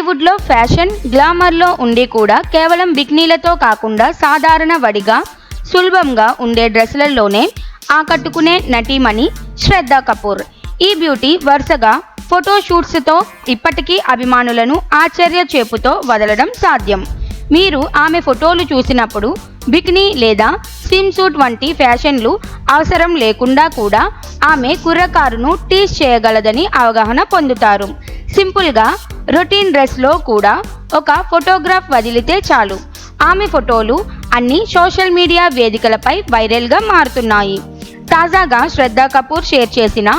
టాలీవుడ్లో ఫ్యాషన్ గ్లామర్లో ఉండి కూడా కేవలం బిక్నీలతో కాకుండా సాధారణ వడిగా సులభంగా ఉండే డ్రెస్సులలోనే ఆకట్టుకునే నటీమణి శ్రద్ధ కపూర్. ఈ బ్యూటీ వరుసగా ఫోటోషూట్స్తో ఇప్పటికీ అభిమానులను ఆశ్చర్య చేపుతో వదలడం సాధ్యం. మీరు ఆమె ఫోటోలు చూసినప్పుడు బిక్నీ లేదా స్విమ్ సూట్ వంటి ఫ్యాషన్లు అవసరం లేకుండా కూడా ఆమె కుర్రకారును టీస్ చేయగలదని అవగాహన పొందుతారు. సింపుల్గా రొటీన్ డ్రెస్లో కూడా ఒక ఫోటోగ్రాఫ్ వదిలితే చాలు. ఆమె ఫోటోలు అన్ని సోషల్ మీడియా వేదికలపై వైరల్గా మారుతున్నాయి. తాజాగా శ్రద్ధా కపూర్ షేర్ చేసిన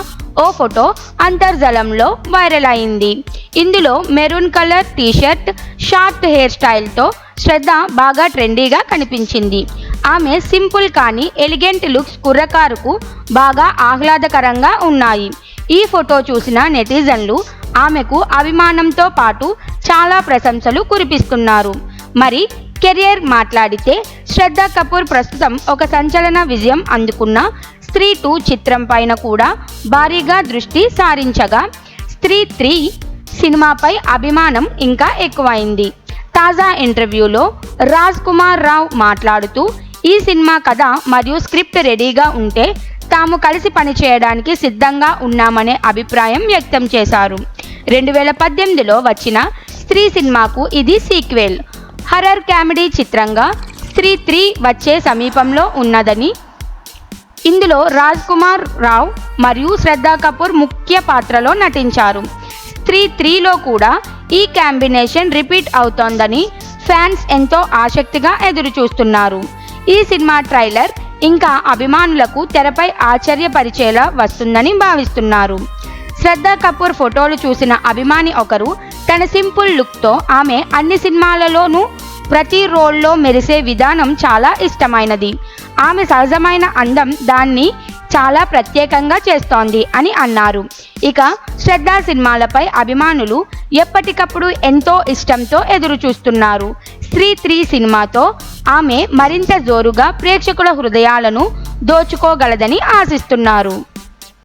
ఓ ఫోటో అంతర్జాలంలో వైరల్ అయింది. ఇందులో maroon colour T-shirt short hair స్టైల్తో Shraddha బాగా ట్రెండీగా కనిపించింది. ఆమె సింపుల్ కానీ ఎలిగెంట్ లుక్స్ కుర్రకారుకు బాగా ఆహ్లాదకరంగా ఉన్నాయి. ఈ ఫోటో చూసిన నెటిజన్లు ఆమెకు అభిమానంతో పాటు చాలా ప్రశంసలు కురిపిస్తున్నారు. మరి కెరియర్ మాట్లాడితే శ్రద్ధా కపూర్ ప్రస్తుతం ఒక సంచలన విజయం అందుకున్న స్త్రీ టూ చిత్రం పైన కూడా భారీగా దృష్టి సారించగా స్త్రీ త్రీ సినిమాపై అభిమానం ఇంకా ఎక్కువైంది. తాజా ఇంటర్వ్యూలో రాజ్ కుమార్ రావు మాట్లాడుతూ ఈ సినిమా కథ మరియు స్క్రిప్ట్ రెడీగా ఉంటే తాము కలిసి పనిచేయడానికి సిద్ధంగా ఉన్నామనే అభిప్రాయం వ్యక్తం చేశారు. రెండు వేల పద్దెనిమిదిలో వచ్చిన స్త్రీ సినిమాకు ఇది సీక్వెల్. హర్రర్ కామెడీ చిత్రంగా స్త్రీ త్రీ వచ్చే సమీపంలో ఉన్నదని ఇందులో రాజ్ కుమార్ రావ్ మరియు శ్రద్ధా కపూర్ ముఖ్య పాత్రలో నటించారు. స్త్రీ త్రీలో కూడా ఈ కాంబినేషన్ రిపీట్ అవుతోందని ఫ్యాన్స్ ఎంతో ఆసక్తిగా ఎదురు చూస్తున్నారు ఈ సినిమా ట్రైలర్ ఇంకా అభిమానులకు తెరపై ఆశ్చర్యపరిచేలా వస్తుందని భావిస్తున్నారు. శ్రద్ధా కపూర్ ఫోటోలు చూసిన అభిమాని ఒకరు తన సింపుల్ లుక్తో ఆమె అన్ని సినిమాలలోనూ ప్రతి రోల్లో మెరిసే విధానం చాలా ఇష్టమైనది. ఆమె సహజమైన అందం దాన్ని చాలా ప్రత్యేకంగా చేస్తోంది అని అన్నారు. ఇక శ్రద్ధా సినిమాలపై అభిమానులు ఎప్పటికప్పుడు ఎంతో ఇష్టంతో ఎదురు చూస్తున్నారు స్త్రీ త్రీ సినిమాతో ఆమె మరింత జోరుగా ప్రేక్షకుల హృదయాలను దోచుకోగలదని ఆశిస్తున్నారు.